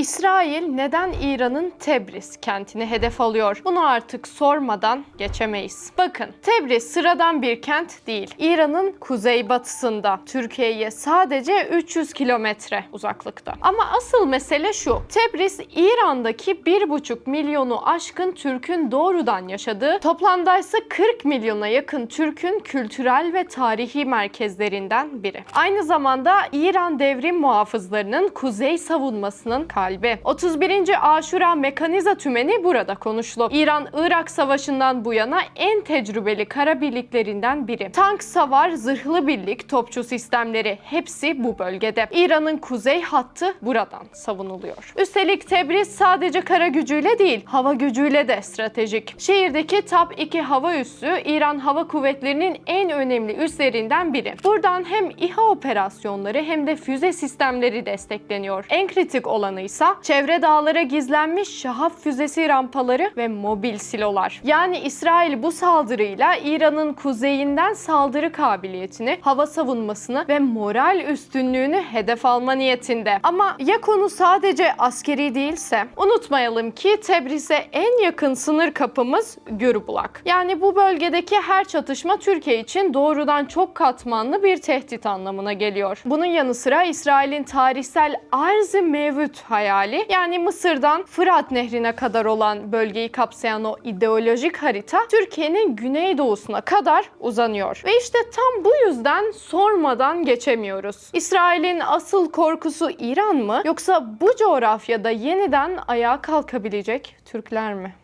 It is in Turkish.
İsrail neden İran'ın Tebriz kentini hedef alıyor? Bunu artık sormadan geçemeyiz. Bakın, Tebriz sıradan bir kent değil. İran'ın kuzeybatısında, Türkiye'ye sadece 300 kilometre uzaklıkta. Ama asıl mesele şu. Tebriz, İran'daki 1,5 milyonu aşkın Türk'ün doğrudan yaşadığı, toplamda ise 40 milyona yakın Türk'ün kültürel ve tarihi merkezlerinden biri. Aynı zamanda İran devrim muhafızlarının kuzey savunmasının kalbi. 31. Aşura Mekaniza Tümeni burada konuşlu. İran-Irak Savaşı'ndan bu yana en tecrübeli kara birliklerinden biri. Tank, savar, zırhlı birlik, topçu sistemleri hepsi bu bölgede. İran'ın kuzey hattı buradan savunuluyor. Üstelik Tebriz sadece kara gücüyle değil, hava gücüyle de stratejik. Şehirdeki TAP 2 hava üssü İran Hava Kuvvetleri'nin en önemli üslerinden biri. Buradan hem İHA operasyonları hem de füze sistemleri destekleniyor. En kritik olanı ise çevre dağlara gizlenmiş Şahap füzesi rampaları ve mobil silolar. Yani İsrail bu saldırıyla İran'ın kuzeyinden saldırı kabiliyetini, hava savunmasını ve moral üstünlüğünü hedef alma niyetinde. Ama ya konu sadece askeri değilse? Unutmayalım ki Tebriz'e en yakın sınır kapımız Gürbulak. Yani bu bölgedeki her çatışma Türkiye için doğrudan çok katmanlı bir tehdit anlamına geliyor. Bunun yanı sıra İsrail'in tarihsel arz-ı mevcut hayali yani Mısır'dan Fırat Nehri'ne kadar olan bölgeyi kapsayan o ideolojik harita Türkiye'nin güneydoğusuna kadar uzanıyor. Ve işte tam bu yüzden sormadan geçemiyoruz. İsrail'in asıl korkusu İran mı yoksa bu coğrafyada yeniden ayağa kalkabilecek Türkler mi?